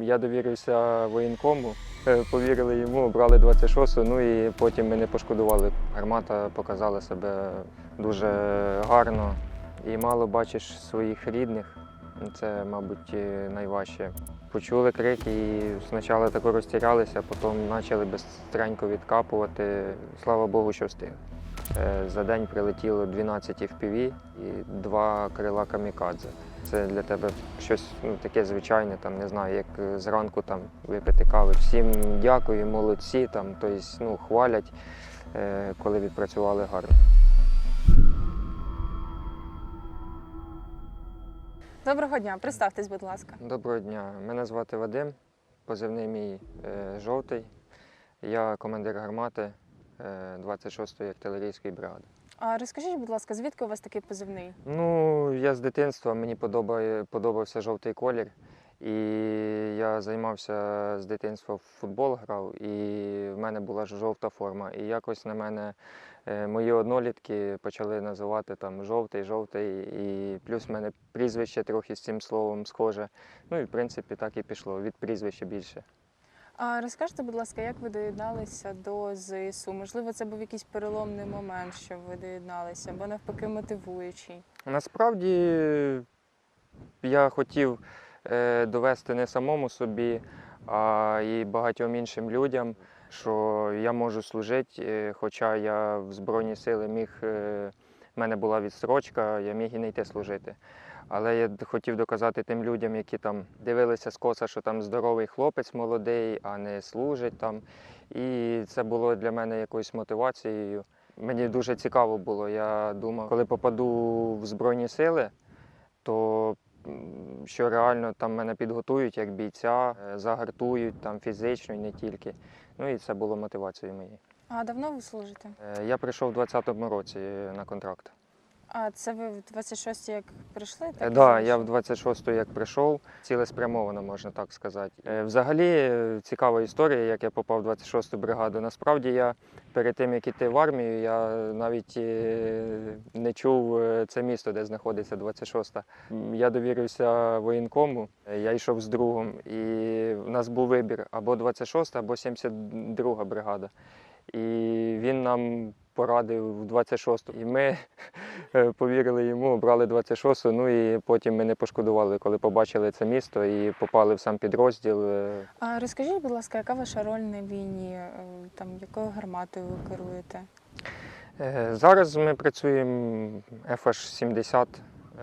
я довірився воєнкому, е, повірили йому, обрали 26-ту, ну і потім ми не пошкодували. Гармата показала себе дуже гарно і мало бачиш своїх рідних. Це, мабуть, найважче. Почули крики і спочатку тако розтірялися, потім почали безстренько відкапувати. Слава Богу, що встиг. Е, За день прилетіло 12 FPV і два крила камікадзе. Це для тебе щось ну, таке звичайне, там, не знаю, як е, зранку там, випити кави. Всім дякую, молодці, там, тобто, ну, хвалять, е, коли відпрацювали гарно. Доброго дня, представтесь, будь ласка. Доброго дня. Мене звати Вадим, позивний мій е, жовтий. Я командир гармати е, 26-ї артилерійської бригади. А розкажіть, будь ласка, звідки у вас такий позивний? Ну, я з дитинства мені подобає, подобався жовтий колір. І я займався з дитинства в футбол грав, і в мене була жовта форма. І якось на мене е, мої однолітки почали називати там жовтий, жовтий, і плюс в мене прізвище трохи з цим словом схоже. Ну і в принципі так і пішло. Від прізвища більше. А розкажете, будь ласка, як ви доєдналися до ЗСУ? Можливо, це був якийсь переломний момент, що ви доєдналися, або навпаки мотивуючий. Насправді я хотів е, довести не самому собі, а і багатьом іншим людям, що я можу служити, е, хоча я в Збройні сили міг, е, в мене була відстрочка, я міг і не йти служити. Але я хотів доказати тим людям, які там дивилися скоса, що там здоровий хлопець молодий, а не служить там. І це було для мене якоюсь мотивацією. Мені дуже цікаво було. Я думав, коли попаду в Збройні сили, то що реально там мене підготують як бійця, е, загартують там фізично і не тільки. Ну і це було мотивацією моєю. А давно ви служите? Е, Я прийшов у 2020 році на контракт. А це ви в 26 й як прийшли? Так, Так, да, я в 26-ту як прийшов, цілеспрямовано, можна так сказати. Е, Взагалі е, цікава історія, як я попав в 26-ту бригаду. Насправді я перед тим, як іти в армію, я навіть е, не чув е, це місто, де знаходиться 26-та. Я довірився воєнкому, е, я йшов з другом, і в нас був вибір або 26-та, або 72-га бригада. І він нам порадив в 26-ту. І ми е, повірили йому, обрали 26-ту. Ну і потім ми не пошкодували, коли побачили це місто і попали в сам підрозділ. Е, А розкажіть, будь ласка, яка ваша роль на війні? Е, Там якою гарматою ви керуєте? Зараз ми працюємо FH-70,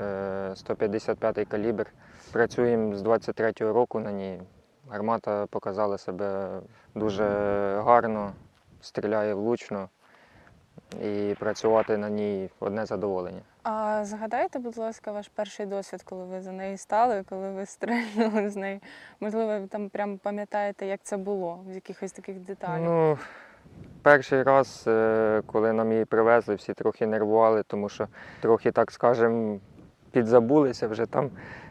е, 155 калібр. Працюємо з 23-го року на ній. Гармата показала себе дуже гарно, стріляє влучно. І працювати на ній одне задоволення. А згадайте, будь ласка, ваш перший досвід, коли ви за неї стали, коли ви стрельнули з неї. Можливо, ви там прямо пам'ятаєте, як це було в якихось таких деталях. Ну, перший раз, е, коли нам її привезли, всі трохи нервували, тому що трохи, так скажемо, підзабулися вже там.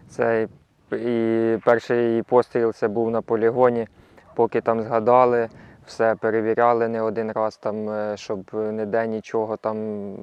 Це і перший постріл це був на полігоні, поки там згадали, все перевіряли не один раз, там, е, щоб ніде нічого там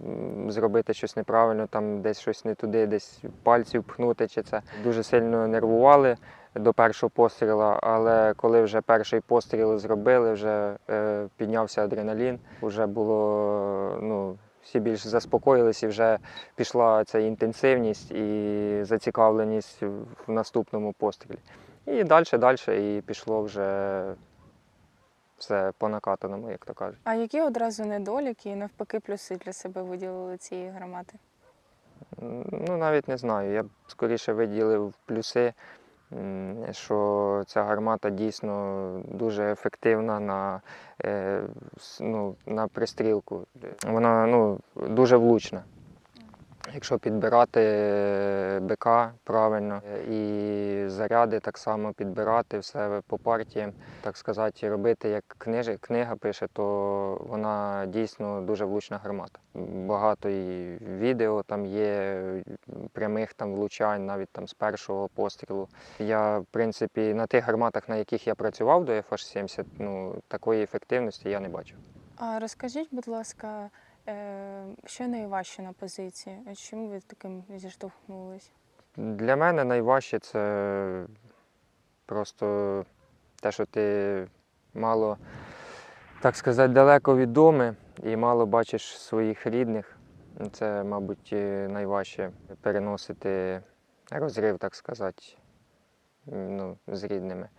зробити щось неправильно, там десь щось не туди, десь пальців пхнути чи це. Дуже сильно нервували до першого пострілу, але коли вже перший постріл зробили, вже е, піднявся адреналін, вже було ну. Всі більш заспокоїлись і вже пішла ця інтенсивність і зацікавленість в наступному пострілі. І далі, далі, і пішло вже все по накатаному, як то кажуть. А які одразу недоліки і навпаки плюси для себе виділили цієї гармати? Ну, навіть не знаю. Я б скоріше виділив плюси, що ця гармата дійсно дуже ефективна на, е, ну, на пристрілку. Вона ну, дуже влучна. Якщо підбирати е, БК правильно е, і заряди так само підбирати все по партіям, так сказати, робити як книжі, книга пише, то вона дійсно дуже влучна гармата. Багато і відео там є, прямих там влучань, навіть там з першого пострілу. Я, в принципі, на тих гарматах, на яких я працював до FH-70, ну, такої ефективності я не бачив. А розкажіть, будь ласка, що найважче на позиції? А Чим ви таким зіштовхнулись? Для мене найважче це Просто те, що ти мало, так сказати, далеко від дому і мало бачиш своїх рідних, це, мабуть, е, найважче переносити розрив, так сказати, ну, з рідними.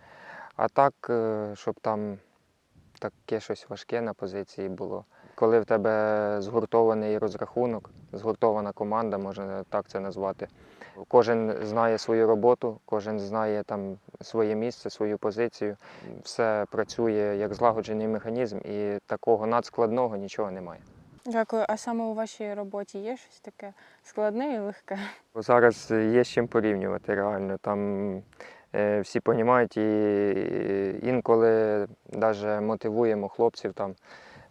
А так, е, щоб там таке щось важке на позиції було. Коли в тебе згуртований розрахунок, згуртована команда, можна так це назвати. Кожен знає свою роботу, кожен знає там своє місце, свою позицію. Все працює як злагоджений механізм, і такого надскладного нічого немає. Дякую. А саме у вашій роботі є щось таке складне і легке? Зараз є з чим порівнювати реально. Там е, всі розуміють, і інколи навіть мотивуємо хлопців. Там,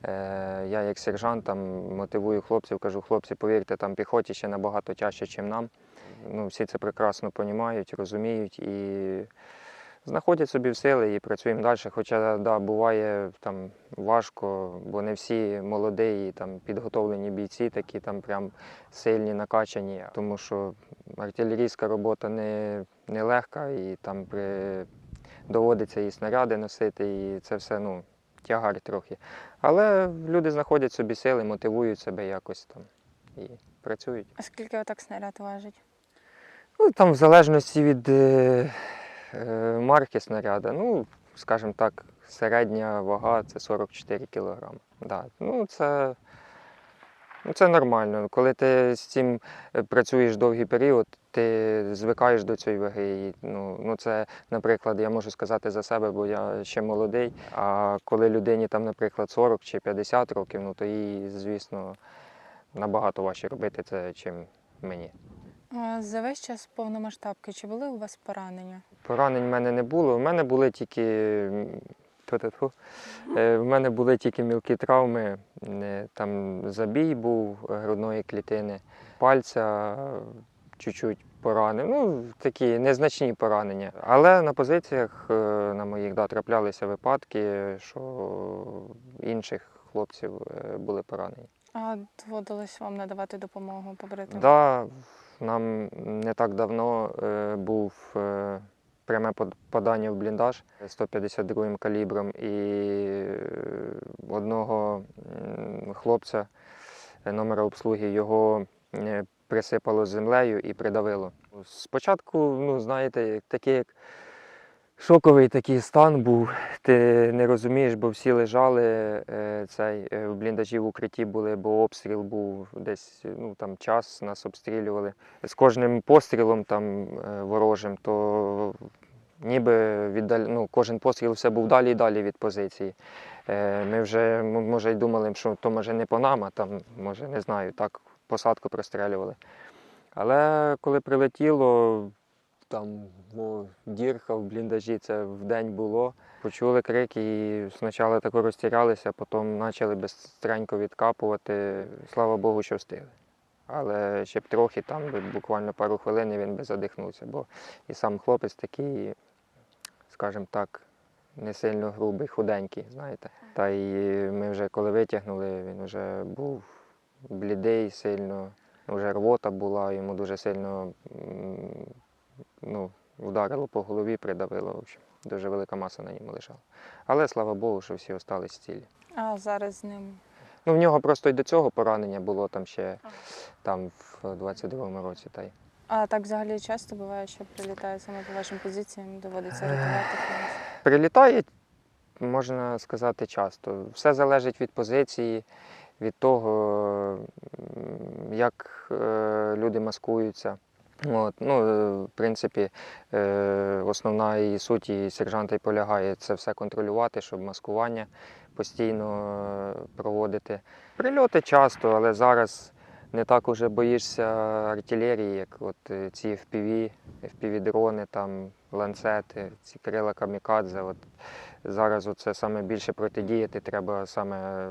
я як сержант там, мотивую хлопців, кажу, хлопці, повірте, там піхоті ще набагато тяжче, ніж нам. Ну, всі це прекрасно розуміють, розуміють і знаходять собі в сили і працюємо далі. Хоча да, буває там важко, бо не всі молоді і там підготовлені бійці, такі там прям сильні, накачані. Тому що артилерійська робота не, не легка, і там при... доводиться і снаряди носити, і це все ну, тягар трохи. Але люди знаходять собі сили, мотивують себе якось там і працюють. А скільки отак снаряд важить? Ну, там в залежності від е, е, марки снаряда, ну, скажімо так, середня вага це 44 кілограми. Да. Ну, це, ну, це нормально. Коли ти з цим е, працюєш довгий період, ти звикаєш до цієї ваги. І, ну, ну, це, наприклад, я можу сказати за себе, бо я ще молодий. А коли людині, там, наприклад, 40 чи 50 років, ну, то їй, звісно, набагато важче робити це, чим мені. За весь час повномасштабки чи були у вас поранення? Поранень в мене не було. В мене були тільки тьфу-тьфу. Е, в мене були тільки мілкі травми. Е, Там забій був грудної клітини, пальця е, чуть-чуть поранив. Ну, такі незначні поранення. Але на позиціях е, на моїх да, траплялися випадки, що інших хлопців е, були поранені. А доводилось вам надавати допомогу побратимам? Да, нам не так давно е, був е, пряме попадання в бліндаж 152 калібром, і е, одного хлопця е, номера обслуги його е, присипало землею і придавило. Спочатку, ну, знаєте, такі як шоковий такий стан був. Ти не розумієш, бо всі лежали е, цей, е, в бліндажі в укритті були, бо обстріл був десь ну, там, час, нас обстрілювали. З кожним пострілом там, е, ворожим, то ніби віддаль... ну, кожен постріл все був далі і далі від позиції. Ми вже, може, й думали, що то може не по нам, а там, може, не знаю, так посадку прострелювали. Але коли прилетіло, там о, дірка в бліндажі, це в день було. Почули крики і спочатку тако розтірялися, потім почали безстренько відкапувати. Слава Богу, що встигли. Але ще б трохи, там буквально пару хвилин і він би задихнувся, бо і сам хлопець такий, скажімо так, не сильно грубий, худенький, знаєте. Та й ми вже коли витягнули, він вже був блідий сильно, вже рвота була, йому дуже сильно ну, вдарило по голові, придавило. В общем, дуже велика маса на ньому лежала. Але слава Богу, що всі остались цілі. А зараз з ним. Ну, в нього просто й до цього поранення було там ще там в 22-му році. Та й. А так взагалі часто буває, що прилітає саме по вашим позиціям, доводиться рятувати когось. Прилітає, можна сказати, часто. Все залежить від позиції, від того, як е, люди маскуються. От, ну, е, в принципі, е, основна і суть і сержанта й полягає це все контролювати, щоб маскування постійно е, проводити. Прильоти часто, але зараз не так уже боїшся артилерії, як от ці FPV, FPV-дрони, там, ланцети, ці крила камікадзе. От зараз оце саме більше протидіяти треба саме,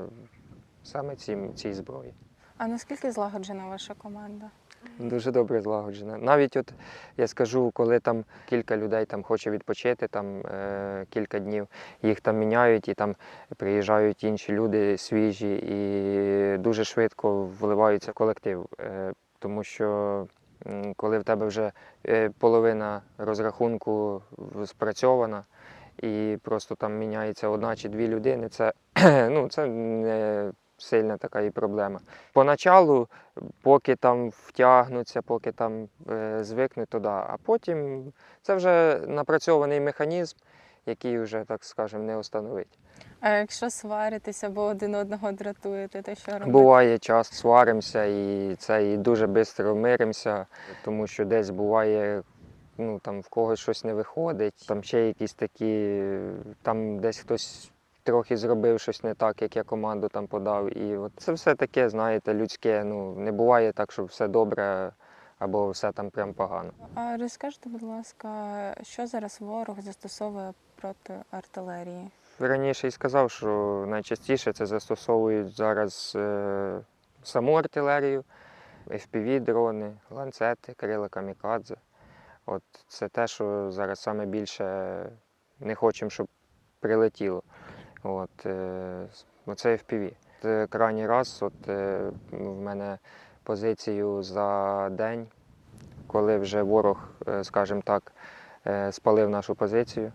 саме цим, цій зброї. А наскільки злагоджена ваша команда? Дуже добре злагоджена. Навіть от я скажу, коли там кілька людей там хоче відпочити там е, кілька днів, їх там міняють і там приїжджають інші люди свіжі і дуже швидко вливаються в колектив. Е, тому що м, коли в тебе вже е, половина розрахунку спрацьована, і просто там міняється одна чи дві людини, це, ну, це не сильна така і проблема. Поначалу, поки там втягнуться, поки там е, звикнуть, то да. А потім це вже напрацьований механізм, який вже, так скажемо, не остановить. А якщо сваритеся або один одного дратуєте, то що робити? Буває час, сваримося і це і дуже швидко миримося, тому що десь буває, ну там в когось щось не виходить, там ще якісь такі, там десь хтось трохи зробив щось не так, як я команду там подав. І от це все таке, знаєте, людське. Ну не буває так, щоб все добре або все там прям погано. А розкажете, будь ласка, що зараз ворог застосовує проти артилерії? Раніше і сказав, що найчастіше це застосовують зараз е, саму артилерію, FPV-дрони, ланцети, крила камікадзе. От це те, що зараз саме більше не хочемо, щоб прилетіло. От, е, оце FPV. Крайній раз, от е, в мене позицію за день, коли вже ворог, е, скажімо так, е, спалив нашу позицію.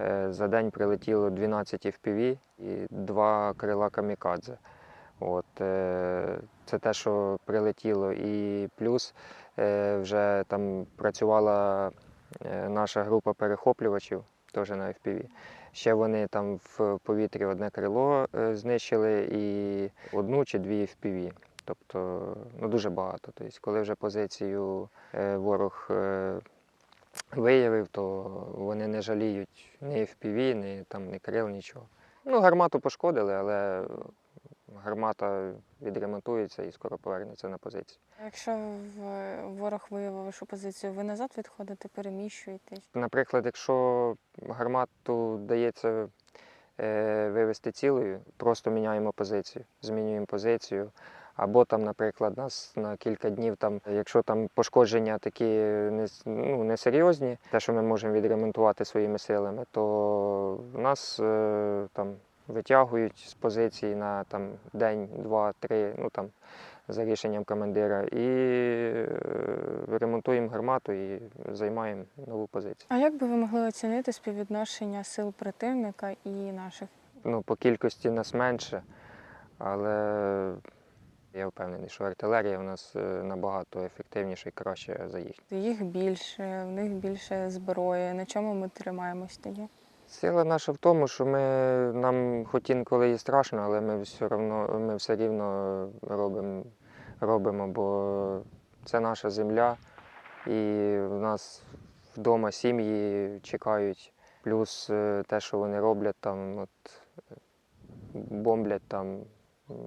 Е, За день прилетіло 12 FPV і два крила камікадзе. От, е, це те, що прилетіло. І плюс е, вже там працювала е, наша група перехоплювачів, теж на FPV. Ще вони там в повітрі одне крило е, знищили і одну чи дві впіві. Тобто ну, дуже багато. Тобто, коли вже позицію е, ворог е, виявив, то вони не жаліють ні FPV, ні, там, ні крил, нічого. Ну, гармату пошкодили, але гармата відремонтується і скоро повернеться на позицію. Якщо ворог виявив вашу позицію, ви назад відходите, переміщуєтесь? Наприклад, якщо гармату дається е, вивести цілою, просто міняємо позицію, змінюємо позицію. Або там, наприклад, нас на кілька днів, там, якщо там пошкодження такі не, ну, несерйозні, те, що ми можемо відремонтувати своїми силами, то в нас е, там витягують з позиції на там, день, два, три, ну там за рішенням командира, і е, ремонтуємо гармату і займаємо нову позицію. А як би ви могли оцінити співвідношення сил противника і наших? Ну, по кількості нас менше, але я впевнений, що артилерія у нас е, набагато ефективніша і краще за їхню. Їх більше, в них більше зброї. На чому ми тримаємось тоді? Сила наша в тому, що ми нам хоч інколи і страшно, але ми все одно ми все рівно робимо, робимо, бо це наша земля, і в нас вдома сім'ї чекають. Плюс е, те, що вони роблять там, от, бомблять там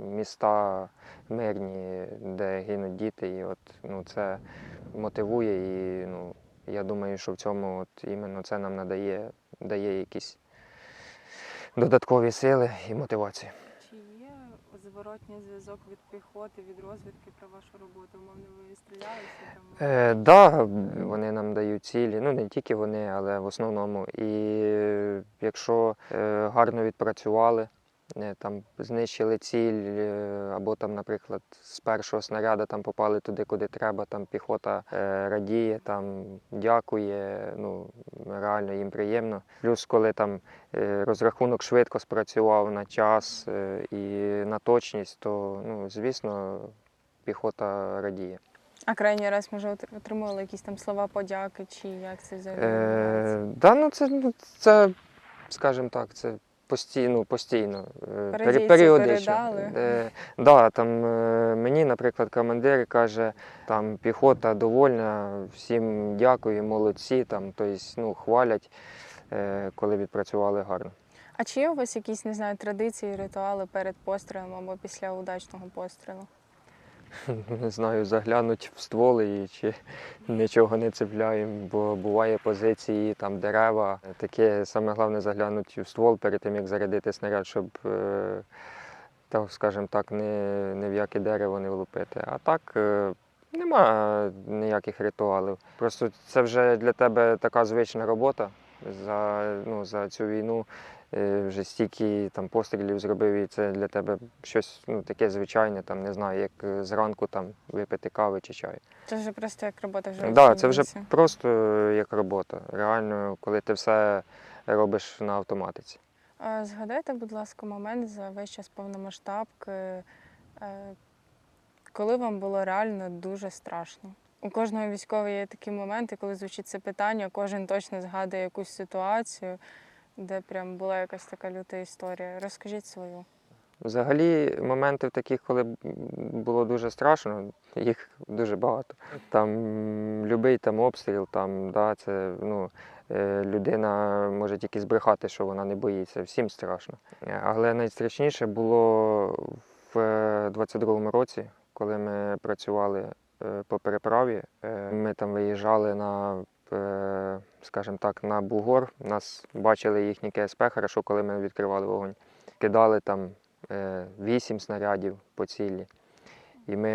міста мирні, де гинуть діти. І от, ну, це мотивує і ну, я думаю, що в цьому от іменно це нам надає дає якісь додаткові сили і мотивації. Чи є зворотній зв'язок від піхоти, від розвідки про вашу роботу? Умовно, ви стрілялися там? Е, да, вони нам дають цілі, ну не тільки вони, але в основному. І якщо е, гарно відпрацювали, там знищили ціль, е, або там, наприклад, з першого снаряду там попали туди, куди треба, там піхота е, радіє, там дякує. Ну реально їм приємно. Плюс, коли там е, розрахунок швидко спрацював на час е, і на точність, то ну, звісно, піхота радіє. А крайній раз, може, отримували якісь там слова подяки, чи як це взагалі? Е, да, ну це, ну, це, скажімо так, це постійно, постійно, е, Радійці періодично. Е, да, там, е, мені, наприклад, командир каже, там піхота довольна, всім дякую, молодці, там, тобто, ну, хвалять, е, коли відпрацювали гарно. А чи є у вас якісь, не знаю, традиції, ритуали перед пострілом або після удачного пострілу? Не знаю, заглянуть в стволи і чи нічого не цепляємо, бо буває позиції, там дерева. Таке саме головне заглянути в ствол перед тим, як зарядити снаряд, щоб, е, так, скажімо так, не, ні в яке дерево не влупити. А так е, нема ніяких ритуалів. Просто це вже для тебе така звична робота. за, ну, за цю війну вже стільки там пострілів зробив, і це для тебе щось ну, таке звичайне, там, не знаю, як е, зранку там випити кави чи чай. Це вже просто як робота вже. Так, да, це вже просто як робота. Реально, коли ти все робиш на автоматиці. А Згадайте, будь ласка, момент за весь час повномасштабки, е, коли вам було реально дуже страшно. У кожного військового є такі моменти, коли звучить це питання, кожен точно згадує якусь ситуацію, де прям була якась така люта історія. Розкажіть свою. Взагалі, моментів таких, коли було дуже страшно, їх дуже багато. Там любий там обстріл, там, да, це ну, е, людина може тільки збрехати, що вона не боїться. Всім страшно. Е, Але найстрашніше було в 22-му році, коли ми працювали е, по переправі. Е, Ми там виїжджали на, е, скажімо так, на Бугор. Нас бачили їхні КСП, хорошо, коли ми відкривали вогонь. Кидали там е, вісім снарядів по цілі. І ми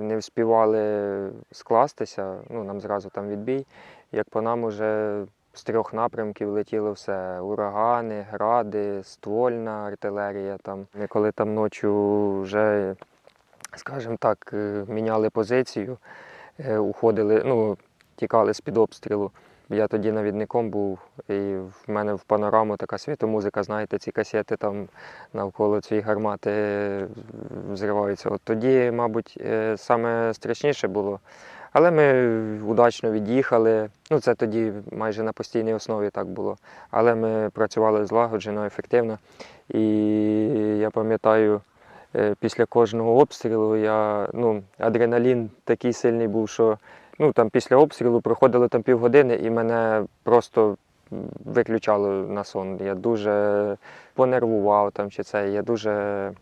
не вспівали скластися, ну, нам зразу там відбій, як по нам уже з трьох напрямків летіло все: урагани, гради, ствольна артилерія. Там. Ми коли там ночі вже, скажімо так, е, міняли позицію, е, уходили, ну, тікали з-під обстрілу. Я тоді навідником був, і в мене в панораму така світомузика, знаєте, ці касети там навколо цієї гармати е, взриваються. От тоді, мабуть, е, саме страшніше було. Але ми удачно від'їхали. Ну, це тоді майже на постійній основі так було. Але ми працювали злагоджено, ефективно. І я пам'ятаю, е, після кожного обстрілу я, ну, адреналін такий сильний був, що ну, там, після обстрілу проходило там півгодини і мене просто виключало на сон. Я дуже понервував там чи це. Я дуже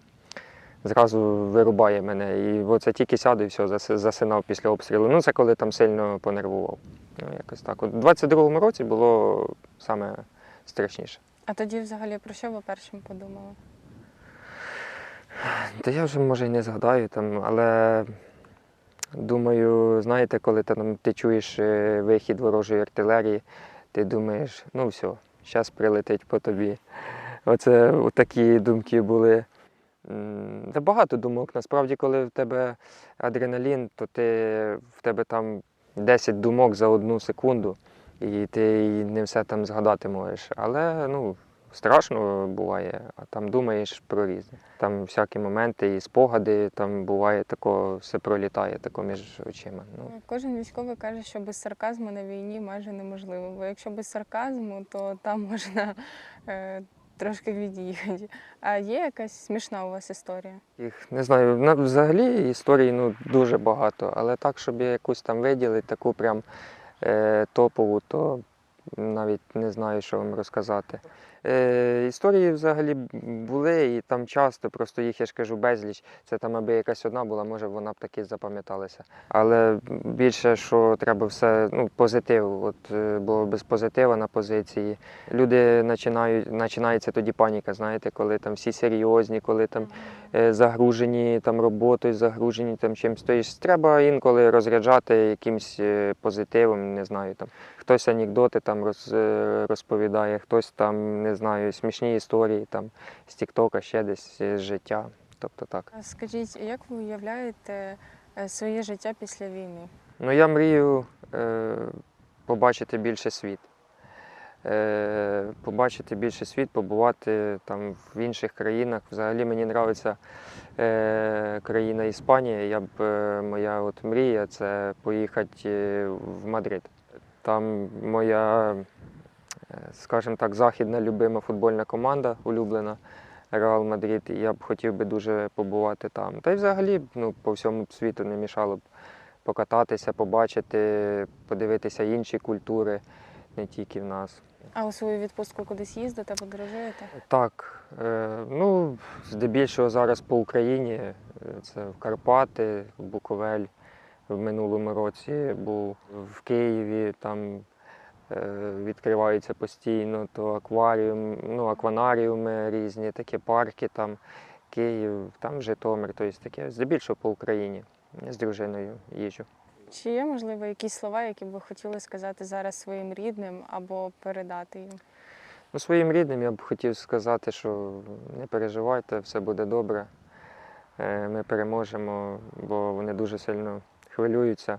зразу вирубає мене. І оце тільки сяду і все, засинав після обстрілу. Ну, це коли там сильно понервував. Ну, якось так. У 22-му році було саме страшніше. А тоді взагалі про що ви першим подумали? Та я вже може й не згадаю там, але думаю, знаєте, коли там, ти чуєш е, вихід ворожої артилерії, ти думаєш, ну все, зараз прилетить по тобі. Оце такі думки були. Та багато думок. Насправді, коли в тебе адреналін, то ти, в тебе там 10 думок за одну секунду, і ти не все там згадати можеш. Але ну, страшно буває, а там думаєш про різне. Там всякі моменти і спогади, там буває тако, все пролітає тако між очима. Ну, Кожен військовий каже, що без сарказму на війні майже неможливо. Бо якщо без сарказму, то там можна е, трошки від'їхати. А є якась смішна у вас історія? їх не знаю, взагалі історій ну, дуже багато, але так, щоб я якусь там виділити, таку прям е, топову, то навіть не знаю, що вам розказати. Е, історії взагалі були і там часто, просто їх я ж кажу безліч. Це там аби якась одна була, може вона б таки запам'яталася. Але більше, що треба все, ну, позитив. От, е, бо без позитива на позиції. Люди починають, починається тоді паніка, знаєте, коли там всі серйозні, коли там е, загружені там роботою, загружені там чимось. Тобто треба інколи розряджати якимось е, позитивом, не знаю, там хтось анекдоти там роз, е, розповідає, хтось там, не знаю, смішні історії там з Тіктока, ще десь е, з життя. Тобто так. Скажіть, як ви уявляєте е, своє життя після війни? Ну, я мрію е, побачити більше світ. Е, побачити більше світ, побувати там в інших країнах. Взагалі мені подобається е, країна Іспанія. Я б, е, моя от мрія це поїхати в Мадрид. Там моя, е, скажімо так, західна любима футбольна команда улюблена. Реал Мадрид, і я б хотів би дуже побувати там. Та й взагалі ну, по всьому світу не мішало б покататися, побачити, подивитися інші культури, не тільки в нас. А у свою відпустку кудись їздите, подорожуєте? Так, е, ну, здебільшого зараз по Україні. Е, Це в Карпати, в Буковель в минулому році був в Києві, там е, відкриваються постійно то акваріум, ну, акванаріуми різні, такі парки там, Київ, там Житомир, тобто таке. Здебільшого по Україні. З дружиною їжджу. Чи є, можливо, якісь слова, які б ви хотіли сказати зараз своїм рідним або передати їм? Ну, своїм рідним я б хотів сказати, що не переживайте, все буде добре. Е, Ми переможемо, бо вони дуже сильно хвилюються.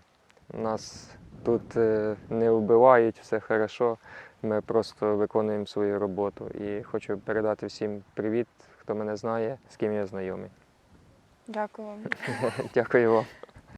Нас тут е, не вбивають, все хорошо. Ми просто виконуємо свою роботу. І хочу передати всім привіт, хто мене знає, з ким я знайомий. Дякую вам. Дякую вам.